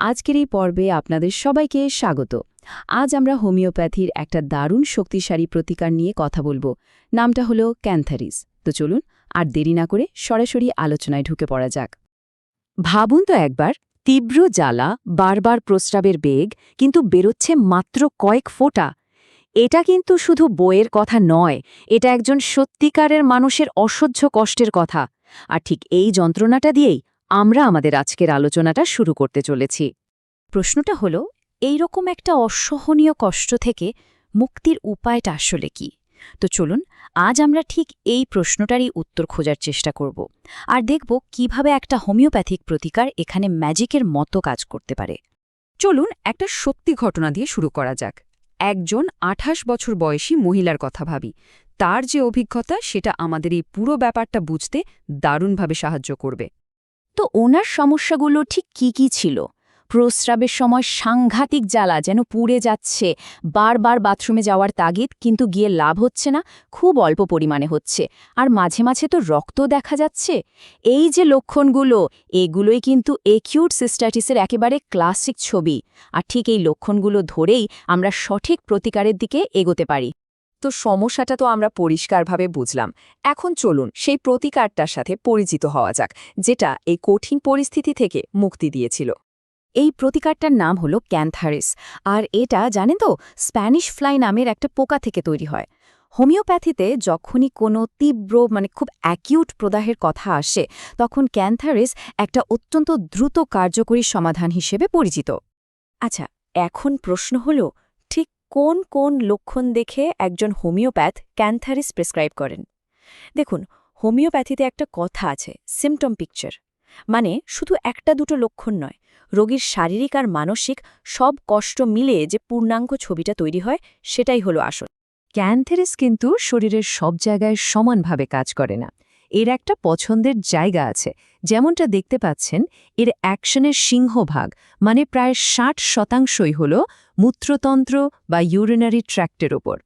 আজকের এই পর্বে আপনাদের সবাইকে স্বাগত। আজ আমরা হোমিওপ্যাথির একটা দারুণ শক্তিশালী প্রতিকার নিয়ে কথা বলব। নামটা হলো ক্যান্থারিস। তো চলুন, আর দেরি না করে সরাসরি আলোচনায় ঢুকে পড়া যাক। ভাবুন তো একবার, তীব্র জ্বালা, বারবার প্রস্রাবের বেগ, কিন্তু বেরোচ্ছে মাত্র কয়েক ফোঁটা। এটা কিন্তু শুধু বইয়ের কথা নয়, এটা একজন সত্যিকারের মানুষের অসহ্য কষ্টের কথা। আর ঠিক এই যন্ত্রণাটা দিয়েই আমরা আমাদের আজকের আলোচনাটা শুরু করতে চলেছি। প্রশ্নটা হল এই রকম একটা অসহনীয় কষ্ট থেকে মুক্তির উপায়টা আসলে কি? তো চলুন, আজ আমরা ঠিক এই প্রশ্নটারই উত্তর খোঁজার চেষ্টা করব আর দেখব কীভাবে একটা হোমিওপ্যাথিক প্রতিকার এখানে ম্যাজিকের মতো কাজ করতে পারে। চলুন, একটা সত্যি ঘটনা দিয়ে শুরু করা যাক। একজন আঠাশ বছর বয়সী মহিলার কথা ভাবি। তার যে অভিজ্ঞতা, সেটা আমাদের এই পুরো ব্যাপারটা বুঝতে দারুণভাবে সাহায্য করবে। তো ওনার সমস্যাগুলো ঠিক কি কি ছিল? প্রস্রাবের সময় সাংঘাতিক জ্বালা যেন পুড়ে যাচ্ছে। বারবার বাথরুমে যাওয়ার তাগিদ, কিন্তু গিয়ে লাভ হচ্ছে না, খুব অল্প পরিমাণে হচ্ছে। আর মাঝে মাঝে তো রক্ত দেখা যাচ্ছে। এই যে লক্ষণগুলো, এগুলোই কিন্তু একিউট সিস্টাটিসের একেবারে ক্লাসিক ছবি। আর ঠিক এই লক্ষণগুলো ধরেই আমরা সঠিক প্রতিকারের দিকে এগোতে পারি। তো সমস্যাটা তো আমরা পরিষ্কারভাবে বুঝলাম। এখন চলুন সেই প্রতিকারটার সাথে পরিচিত হওয়া যাক, যেটা এই কঠিন পরিস্থিতি থেকে মুক্তি দিয়েছিল। এই প্রতিকারটার নাম হলো ক্যান্থারিস, আর এটা, জানেন তো, স্প্যানিশ ফ্লাই নামের একটা পোকা থেকে তৈরি হয়। হোমিওপ্যাথিতে যখনই কোনো তীব্র মানে খুব অ্যাকিউট প্রদাহের কথা আসে, তখন ক্যান্থারিস একটা অত্যন্ত দ্রুত কার্যকরী সমাধান হিসেবে পরিচিত। আচ্ছা এখন প্রশ্ন হল কোন কোন লক্ষণ দেখে একজন হোমিওপ্যাথ ক্যান্থারিস প্রেসক্রাইব করেন? দেখুন, হোমিওপ্যাথিতে একটা কথা আছে সিমটম পিকচার মানে শুধু একটা দুটো লক্ষণ নয়, রোগীর শারীরিক আর মানসিক সব কষ্ট মিলে যে পূর্ণাঙ্গ ছবিটা তৈরি হয়, সেটাই হলো আসল। ক্যান্থেরিস কিন্তু শরীরের সব জায়গায় সমানভাবে কাজ করে না। এর একটা পছন্দের জায়গা আছে। যেমনটা দেখতে পাচ্ছেন, এর অ্যাকশনের সিংহভাগ মানে প্রায় ষাট শতাংশই হল মূত্রতন্ত্র বা ইউরিনারি ট্র্যাক্টের ওপর।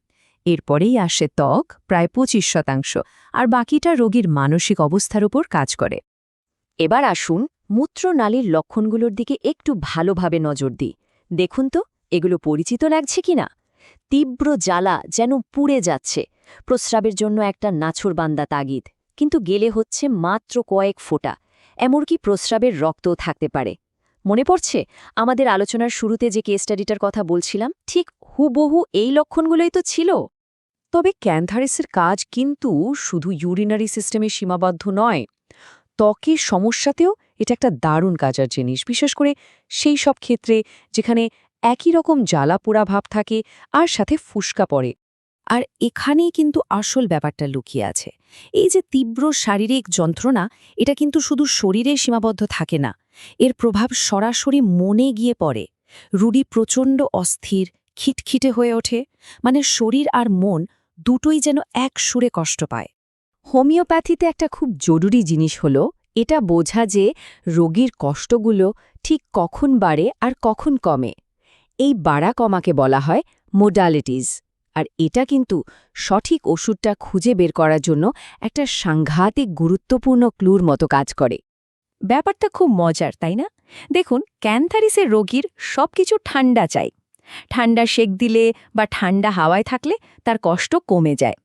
এরপরেই আসে ত্বক, প্রায় পঁচিশ শতাংশ, আর বাকিটা রোগীর মানসিক অবস্থার উপর কাজ করে। এবার আসুন মূত্রনালীর লক্ষণগুলোর দিকে একটু ভালোভাবে নজর দিই। দেখুন তো, এগুলো পরিচিত লাগছে কিনা তীব্র জ্বালা যেন পুড়ে যাচ্ছে। প্রস্রাবের জন্য একটা নাছরবান্দা তাগিদ। কিন্তু গেলে হচ্ছে মাত্র কয়েক ফোঁটা। এমনকি প্রস্রাবের রক্তও থাকতে পারে। মনে পড়ছে? আমাদের আলোচনার শুরুতে যে কেস স্টাডিটার কথা বলছিলাম, ঠিক হুবহু এই লক্ষণগুলোই তো ছিল। তবে ক্যান্থারিসের কাজ কিন্তু শুধু ইউরিনারি সিস্টেমে সীমাবদ্ধ নয় ত্বকের সমস্যাতেও এটা একটা দারুণ কাজার জিনিস। বিশেষ করে সেই সব ক্ষেত্রে যেখানে একই রকম জ্বালা পোড়া ভাব থাকে আর সাথে ফুসকা পড়ে। আর এখানেই কিন্তু আসল ব্যাপারটা লুকিয়ে আছে। এই যে তীব্র শারীরিক যন্ত্রণা, এটা কিন্তু শুধু শরীরে সীমাবদ্ধ থাকে না, এর প্রভাব সরাসরি মনে গিয়ে পড়ে। রুডি প্রচণ্ড অস্থির, খিটখিটে হয়ে ওঠে মানে শরীর আর মন দুটোই যেন এক সুরে কষ্ট পায়। হোমিওপ্যাথিতে একটা খুব জরুরি জিনিস হল, এটা বোঝা যে রোগীর কষ্টগুলো ঠিক কখন বাড়ে আর কখন কমে। এই বাড়া কমাকে বলা হয় মোডালিটিস আর এটা কিন্তু সঠিক ওষুধটা খুঁজে বের করার জন্য একটা সাংঘাতিক গুরুত্বপূর্ণ ক্লুর মতো কাজ করে। ব্যাপারটা খুব মজার, তাই না? দেখুন, ক্যান্থারিসের রোগীর সবকিছু ঠান্ডা চাই। ঠান্ডা শেক দিলে বা ঠান্ডা হাওয়ায় থাকলে তার কষ্ট কমে যায়।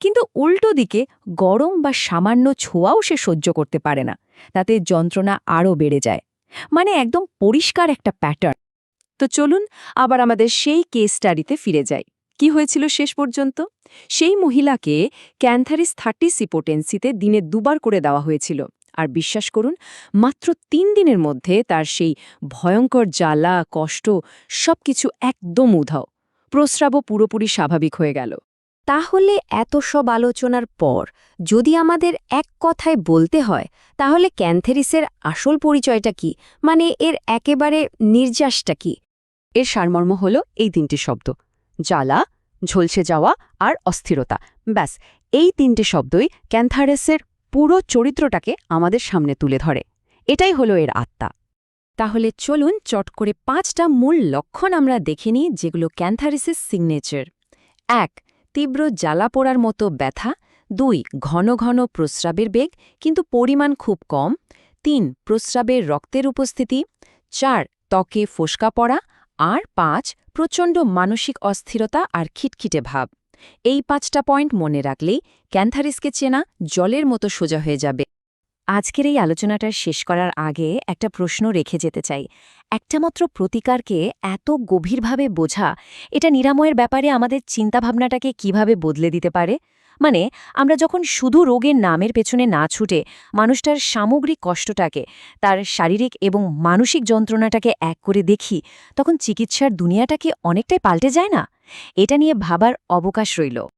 কিন্তু উল্টো দিকে গরম বা সামান্য ছোঁয়াও সে সহ্য করতে পারে না। তাতে যন্ত্রণা আরও বেড়ে যায়। মানে একদম পরিষ্কার একটা প্যাটার্ন। তো চলুন, আবার আমাদের সেই কেস স্টাডিতে ফিরে যাই। কি হয়েছিল শেষ পর্যন্ত? সেই মহিলাকে ক্যান্থারিস থার্টি সিপোটেন্সিতে দিনে দুবার করে দেওয়া হয়েছিল। আর বিশ্বাস করুন, মাত্র তিন দিনের মধ্যে তার সেই ভয়ঙ্কর জ্বালা, কষ্ট, সবকিছু একদম উধাও। প্রস্রাবও পুরোপুরি স্বাভাবিক হয়ে গেল। তাহলে এত সব আলোচনার পর যদি আমাদের এক কথায় বলতে হয়, তাহলে ক্যান্থেরিসের আসল পরিচয়টা কি? মানে এর একেবারে নির্যাসটা কি? এর সারমর্ম হল এই তিনটি শব্দ। জ্বালা, ঝলসে যাওয়া আর অস্থিরতা। ব্যাস, এই তিনটে শব্দই ক্যান্থারেসের পুরো চরিত্রটাকে আমাদের সামনে তুলে ধরে। এটাই হলো এর আত্মা। তাহলে চলুন চট করে পাঁচটা মূল লক্ষণ আমরা দেখে নিই, যেগুলো ক্যান্থারিসের সিগনেচার। এক, তীব্র জ্বালা পোড়ার মতো ব্যথা। দুই, ঘন ঘন প্রস্রাবের বেগ, কিন্তু পরিমাণ খুব কম। তিন, প্রস্রাবের রক্তের উপস্থিতি। চার, ত্বকে ফোসকা পড়া। আর পাঁচ, প্রচণ্ড মানসিক অস্থিরতা আর খিটখিটে ভাব। এই পাঁচটা পয়েন্ট মনে রাখলেই ক্যান্থারিসকে চেনা জলের মতো সোজা হয়ে যাবে। আজকের এই আলোচনাটা শেষ করার আগে একটা প্রশ্ন রেখে যেতে চাই। একটা মাত্র প্রতিকারকে এত গভীরভাবে বোঝা, এটা নিরাময়ের ব্যাপারে আমাদের চিন্তাভাবনাটাকে কীভাবে বদলে দিতে পারে? মানে আমরা যখন শুধু রোগের নামের পেছনে না ছুটে মানুষটার সামগ্রিক কষ্টটাকে, তার শারীরিক এবং মানসিক যন্ত্রণাটাকে এক করে দেখি, তখন চিকিৎসার দুনিয়াটাকে অনেকটাই পাল্টে যায় না? এটা নিয়ে ভাবার অবকাশ রইল।